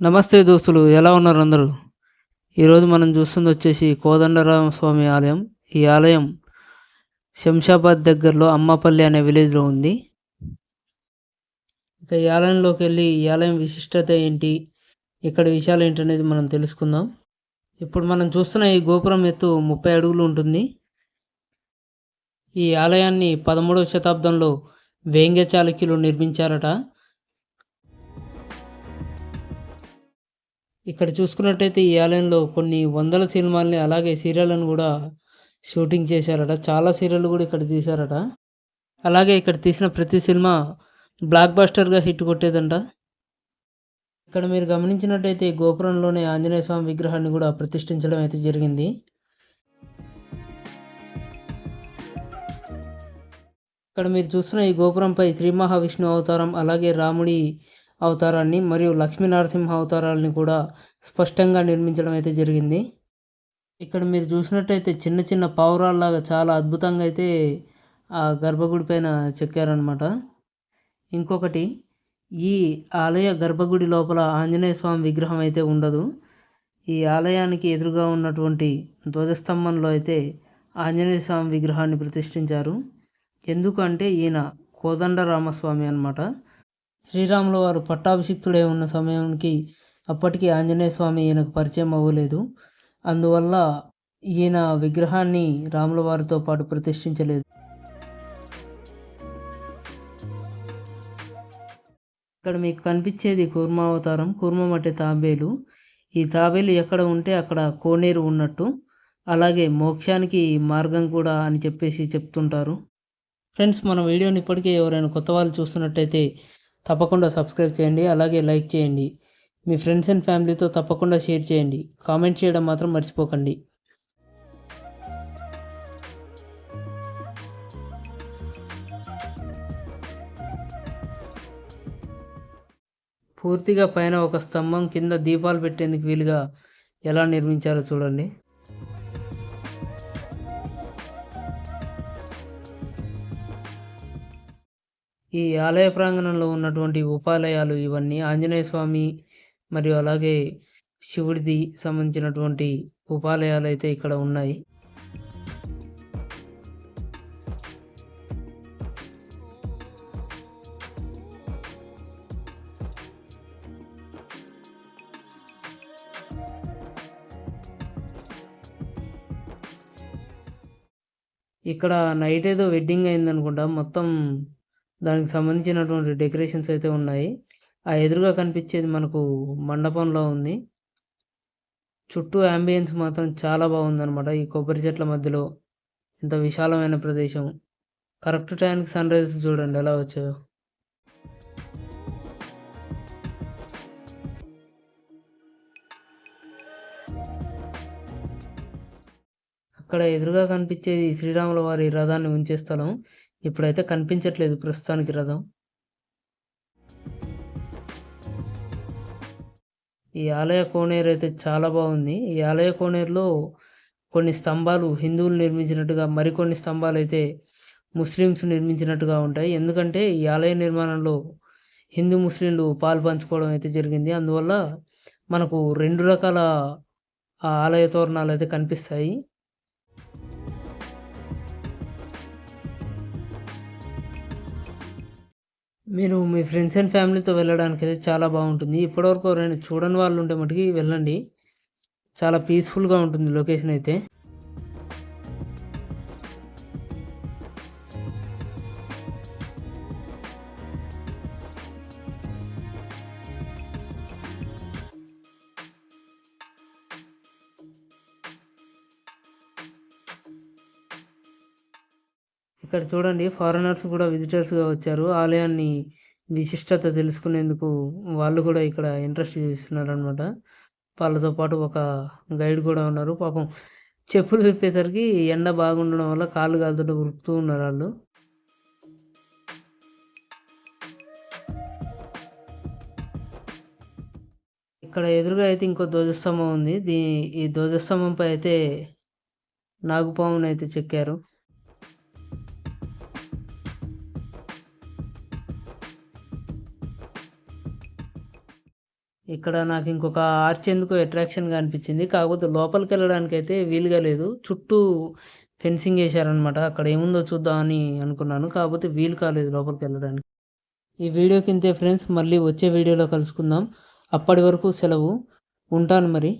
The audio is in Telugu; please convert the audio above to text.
నమస్తే దోస్తులు ఎలా ఉన్నారు అందరూ? ఈరోజు మనం చూస్తుంది వచ్చేసి కోదండరామ స్వామి ఆలయం. ఈ ఆలయం శంషాబాద్ దగ్గరలో అమ్మపల్లి అనే విలేజ్లో ఉంది. ఇక ఈ ఆలయంలోకి వెళ్ళి ఈ ఆలయం విశిష్టత ఏంటి ఇక్కడ విషయాలు ఏంటనేది మనం తెలుసుకుందాం. ఇప్పుడు మనం చూస్తున్న ఈ గోపురం ఎత్తు ముప్పై అడుగులు ఉంటుంది. ఈ ఆలయాన్ని పదమూడవ శతాబ్దంలో వేంగ చాళుక్యులు నిర్మించారట. ఇక్కడ చూసుకున్నట్టయితే ఈ ఆలయంలో కొన్ని వందల సినిమాల్ని అలాగే సీరియళ్ళను కూడా షూటింగ్ చేశారట. చాలా సీరియళ్ళు కూడా ఇక్కడ తీశారట. అలాగే ఇక్కడ తీసిన ప్రతి సినిమా బ్లాక్ బస్టర్గా హిట్ కొట్టేదంట. ఇక్కడ మీరు గమనించినట్టయితే గోపురంలోనే ఆంజనేయ స్వామి విగ్రహాన్ని కూడా ప్రతిష్ఠించడం అయితే జరిగింది. ఇక్కడ మీరు చూస్తున్న ఈ గోపురంపై శ్రీ మహావిష్ణు అవతారం అలాగే రాముడి అవతారాన్ని మరియు లక్ష్మీ నరసింహ అవతారాలని కూడా స్పష్టంగా నిర్మించడం అయితే జరిగింది. ఇక్కడ మీరు చూసినట్టయితే చిన్న చిన్న పావురాల్లాగా చాలా అద్భుతంగా అయితే ఆ గర్భగుడి పైన చెక్కారనమాట ఇంకొకటి ఈ ఆలయ గర్భగుడి లోపల ఆంజనేయ స్వామి విగ్రహం అయితే ఉండదు. ఈ ఆలయానికి ఎదురుగా ఉన్నటువంటి ధ్వజస్తంభంలో అయితే ఆంజనేయ స్వామి విగ్రహాన్ని ప్రతిష్ఠించారు. ఎందుకంటే ఈయన కోదండరామస్వామి అనమాట శ్రీరాముల వారు పట్టాభిషిక్తుడై ఉన్న సమయానికి అప్పటికి ఆంజనేయ స్వామి ఈయనకు పరిచయం అవ్వలేదు. అందువల్ల ఈయన విగ్రహాన్ని రాముల వారితో పాటు ప్రతిష్ఠించలేదు. ఇక్కడ మీకు కనిపించేది కూర్మావతారం కూర్మం అంటే తాబేలు. ఈ తాబేలు ఎక్కడ ఉంటే అక్కడ కోనేరు ఉన్నట్టు అలాగే మోక్షానికి మార్గం కూడా అని చెప్పేసి చెప్తుంటారు. ఫ్రెండ్స్ మన వీడియోని ఇప్పటికే ఎవరైనా కొత్త వాళ్ళు చూస్తున్నట్టయితే తప్పకుండా సబ్స్క్రైబ్ చేయండి అలాగే లైక్ చేయండి. మీ ఫ్రెండ్స్ అండ్ ఫ్యామిలీతో తప్పకుండా షేర్ చేయండి. కామెంట్ చేయడం మాత్రం మర్చిపోకండి. పూర్తిగా పైన ఒక స్తంభం కింద దీపాలు పెట్టేందుకు వీలుగా ఎలా నిర్మించారో చూడండి. ఈ ఆలయ ప్రాంగణంలో ఉన్నటువంటి ఉపాలయాలు ఇవన్నీ ఆంజనేయ స్వామి మరియు అలాగే శివుడిది సంబంధించినటువంటి ఉపాలయాలు అయితే ఇక్కడ ఉన్నాయి. ఇక్కడ నైట్ ఏదో వెడ్డింగ్ అయిందనుకుంటా. మొత్తం దానికి సంబంధించినటువంటి డెకరేషన్స్ అయితే ఉన్నాయి. ఆ ఎదురుగా కనిపించేది మనకు మండపంలో ఉంది. చుట్టూ అంబియన్స్ మాత్రం చాలా బాగుందనమాట ఈ కొబ్బరి చెట్ల మధ్యలో ఇంత విశాలమైన ప్రదేశం. కరెక్ట్ టైంకి సన్ రైజ్ చూడండి ఎలా వచ్చాయో. అక్కడ ఎదురుగా కనిపించేది శ్రీరాముల వారి రథాన్ని ఉంచే స్థలం. ఇప్పుడైతే కనిపించట్లేదు ప్రస్తుతానికి రథం. ఈ ఆలయ కోనేరు అయితే చాలా బాగుంది. ఈ ఆలయ కోనేరులో కొన్ని స్తంభాలు హిందువులు నిర్మించినట్టుగా మరికొన్ని స్తంభాలు అయితే ముస్లిమ్స్ నిర్మించినట్టుగా ఉంటాయి. ఎందుకంటే ఈ ఆలయ నిర్మాణంలో హిందూ ముస్లింలు పాలు పంచుకోవడం అయితే జరిగింది. అందువల్ల మనకు రెండు రకాల ఆలయ తోరణాలు అయితే కనిపిస్తాయి. మీరు మీ ఫ్రెండ్స్ అండ్ ఫ్యామిలీతో వెళ్ళడానికి అయితే చాలా బాగుంటుంది. ఇప్పటివరకు ఎవరైనా చూడని వాళ్ళు ఉంటే మటుకి వెళ్ళండి. చాలా పీస్ఫుల్గా ఉంటుంది లొకేషన్ అయితే. ఇక్కడ చూడండి ఫారినర్స్ కూడా విజిటర్స్గా వచ్చారు. ఆలయాన్ని విశిష్టత తెలుసుకునేందుకు వాళ్ళు కూడా ఇక్కడ ఇంట్రెస్ట్ చూపిస్తున్నారు అనమాట వాళ్ళతో పాటు ఒక గైడ్ కూడా ఉన్నారు. పాపం చెప్పులు విప్పేసరికి ఎండ బాగుండడం వల్ల కాళ్ళు కాలుతుంటే ఉరుకుతూ ఉన్నారు వాళ్ళు. ఇక్కడ ఎదురుగా అయితే ఇంకో ధ్వజస్తంభం ఉంది. దీ ఈ ధ్వజస్తంభంపై అయితే నాగుపామును అయితే చెక్కారు. ఇక్కడ నాకు ఇంకొక ఆర్చ్ ఎందుకో అట్రాక్షన్గా అనిపించింది. కాకపోతే లోపలికి వెళ్ళడానికి అయితే వీలుగా లేదు. చుట్టూ ఫెన్సింగ్ వేశారనమాట అక్కడ ఏముందో చూద్దామని అనుకున్నాను. కాకపోతే వీలు కాలేదు లోపలికి వెళ్ళడానికి. ఈ వీడియో కింతే ఫ్రెండ్స్ మళ్ళీ వచ్చే వీడియోలో కలుసుకుందాం. అప్పటి వరకు సెలవు. ఉంటాను మరి.